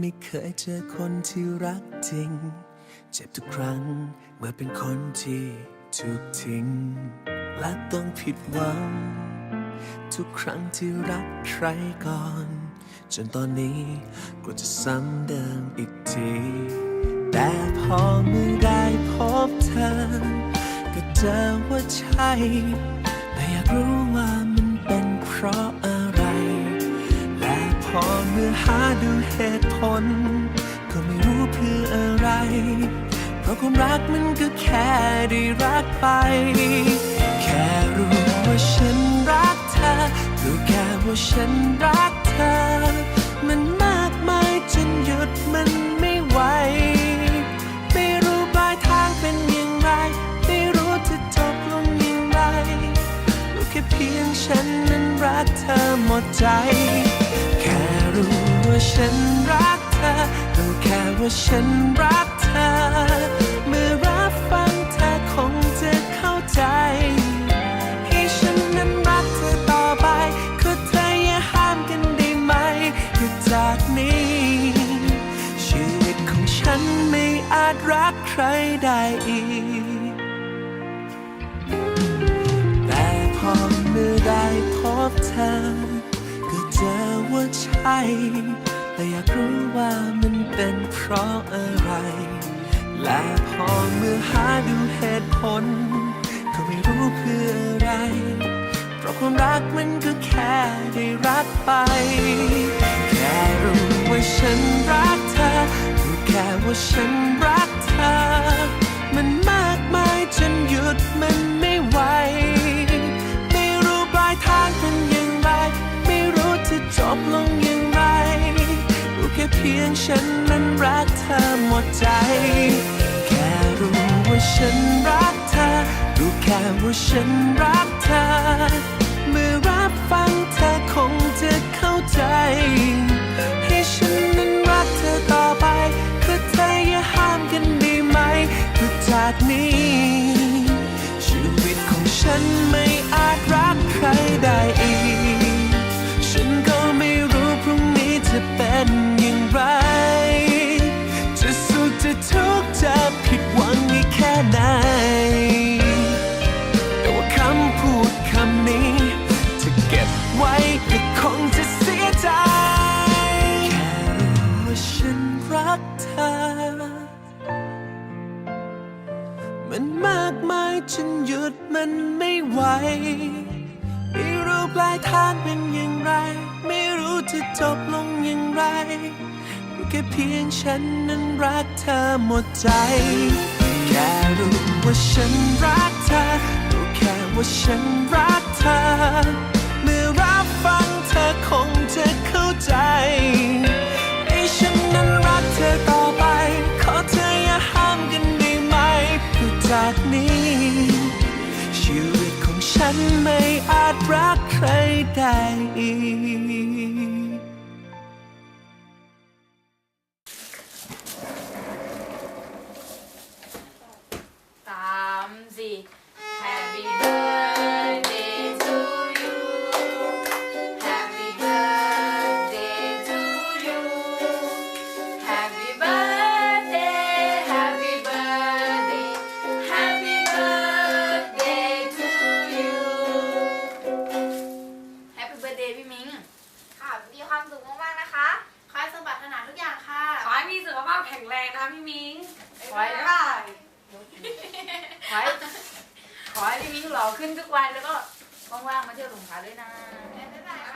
ไม่เคยเจอคนที่รักจริง เจ็บทุกครั้งเมื่อเป็นคนที่ถูกทิ้ง และต้องผิดหวัง ทุกครั้งที่รักใครก่อน จนตอนนี้กลัวจะซ้ำเดิมอีกที แต่พอเมื่อได้พบเธอ ก็เจอว่าใช่แต่อยากรู้ว่ามันเป็นเพราะอะไร และพอเมื่อหาดูเหตุ ผลก็ไม่รู้เพื่ออะไร เพราะความรักมันก็แค่ได้รักไป แค่รู้ว่าฉันรักเธอรู้แค่ว่าฉันรักเธอ มันมากมายจนหยุดมันไม่ไหว ไม่รู้ปลายทางเป็นอย่างไร ไม่รู้จะจบลงอย่างไรรู้แค่เพียงฉันนั้นรักเธอหมดใจ แค่รู้ว่าฉันรัก ว่าฉันรักเธอ เมื่อรับฟังเธอคงจะเข้าใจ ให้ฉันนั้นรักเธอต่อไปก็เธออย่าห้ามกันได้ไหมคือจากนี้ ชีวิตของฉันไม่อาจรักใครได้อีก แต่พอเมื่อได้พบเธอ ก็เจอว่าใช่ แต่อยากรู้ว่า เป็นเพราะอะไร และพอเมื่อหาดูเหตุผล ก็ไม่รู้เพื่ออะไร เพราะความรักมันก็แค่ได้รักไป แค่รู้ว่าฉันรักเธอรู้แค่ว่าฉันรัก ค่ว่าฉันรักเธอ เมื่อรับฟังเธอคงจะเข้าใจ ให้ฉันนั้นรักเธอต่อไปคือเธออย่าห้ามกันได้ไหมคือจากนี้ ชีวิตของฉันไม่อาจรักใครได้อีก ฉันก็ไม่รู้พรุ่งนี้จะเป็นอย่างไร จะสุขจะทุกข์ มันมากมายจนหยุดมันไม่ไหว ไม่รู้ปลายทางเป็นอย่างไร ไม่รู้จะจบลงอย่างไรแค่เพียงฉันนั้นรักเธอหมดใจ แค่รู้ว่าฉันรักเธอรู้แค่ว่าฉันรักเธอ ฉันไม่อาจรักใครได้อีก มิงค่ะ มีความสุขมากๆนะคะขอให้สมบัติถนาทุกอย่างค่ะ ขอให้มีสุขภาพแข็งแรงนะคะพี่มิงขอให้ได้ขอให้ขอให้พี่มิงหล่อขึ้นทุกวันแล้วก็ว่างๆมาเที่ยวสงขลาด้วยนะ บ๊ายบายค่ะ